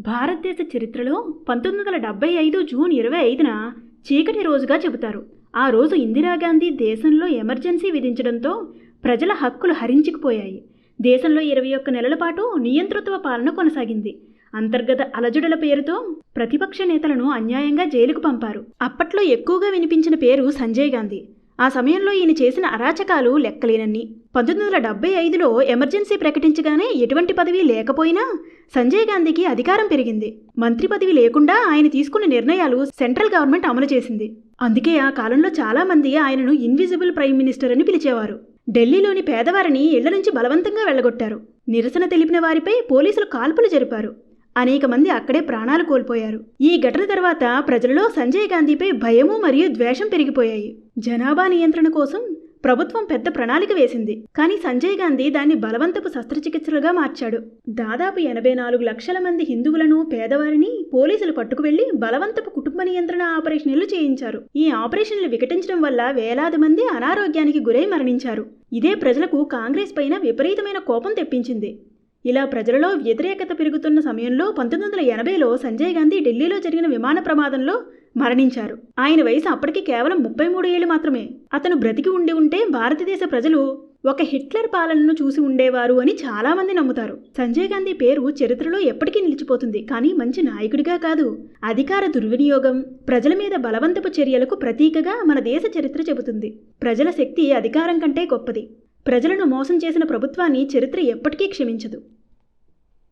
భారతదేశ చరిత్రలో పంతొమ్మిది వందల డెబ్బై ఐదు జూన్ ఇరవై ఐదున చీకటి రోజుగా చెబుతారు. ఆ రోజు ఇందిరాగాంధీ దేశంలో ఎమర్జెన్సీ విధించడంతో ప్రజల హక్కులు హరించుకుపోయాయి. దేశంలో ఇరవై ఒక్క నెలల పాటు నియంతృత్వ పాలన కొనసాగింది. అంతర్గత అలజడుల పేరుతో ప్రతిపక్ష నేతలను అన్యాయంగా జైలుకు పంపారు. అప్పట్లో ఎక్కువగా వినిపించిన పేరు సంజయ్ గాంధీ. ఆ సమయంలో ఈయన చేసిన అరాచకాలు లెక్కలేనన్ని. పంతొమ్మిది వందల డెబ్బై ఐదులో ఎమర్జెన్సీ ప్రకటించగానే ఎటువంటి పదవి లేకపోయినా సంజయ్ గాంధీకి అధికారం పెరిగింది. మంత్రి పదవి లేకుండా ఆయన తీసుకున్న నిర్ణయాలు సెంట్రల్ గవర్నమెంట్ అమలు చేసింది. అందుకే ఆ కాలంలో చాలామంది ఆయనను ఇన్విజిబుల్ ప్రైమ్ మినిస్టర్ అని పిలిచేవారు. ఢిల్లీలోని పేదవారిని ఇళ్ళ నుంచి బలవంతంగా వెళ్ళగొట్టారు నిరసన తెలిపిన వారిపై పోలీసులు కాల్పులు జరిపారు. అనేక మంది అక్కడే ప్రాణాలు కోల్పోయారు. ఈ ఘటన తర్వాత ప్రజలలో సంజయ్ గాంధీపై భయము మరియు ద్వేషం పెరిగిపోయాయి. జనాభా నియంత్రణ కోసం ప్రభుత్వం పెద్ద ప్రణాళిక వేసింది. కానీ సంజయ్ గాంధీ దాన్ని బలవంతపు శస్త్రచికిత్సలుగా మార్చాడు. దాదాపు ఎనభై నాలుగు లక్షల మంది హిందువులను పేదవారిని పోలీసులు పట్టుకువెళ్ళి బలవంతపు కుటుంబ నియంత్రణ ఆపరేషన్లు చేయించారు. ఈ ఆపరేషన్లు వికటించడం వల్ల వేలాది మంది అనారోగ్యానికి గురై మరణించారు. ఇదే ప్రజలకు కాంగ్రెస్ పైన విపరీతమైన కోపం తెప్పించింది. ఇలా ప్రజలలో వ్యతిరేకత పెరుగుతున్న సమయంలో పంతొమ్మిది వందల ఎనభైలో సంజయ్ గాంధీ ఢిల్లీలో జరిగిన విమాన ప్రమాదంలో మరణించారు. ఆయన వయసు అప్పటికి కేవలం ముప్పై మూడు ఏళ్ళు మాత్రమే. అతను బ్రతికి ఉండి ఉంటే భారతదేశ ప్రజలు ఒక హిట్లర్ పాలనను చూసి ఉండేవారు అని చాలామంది నమ్ముతారు. సంజయ్ గాంధీ పేరు చరిత్రలో ఎప్పటికీ నిలిచిపోతుంది. కానీ మంచి నాయకుడిగా కాదు. అధికార దుర్వినియోగం ప్రజల మీద బలవంతపు చర్యలకు ప్రతీకగా మన దేశ చరిత్ర చెబుతుంది. ప్రజల శక్తి అధికారం కంటే గొప్పది. ప్రజలను మోసం చేసిన ప్రభుత్వాన్ని చరిత్ర ఎప్పటికీ క్షమించదు.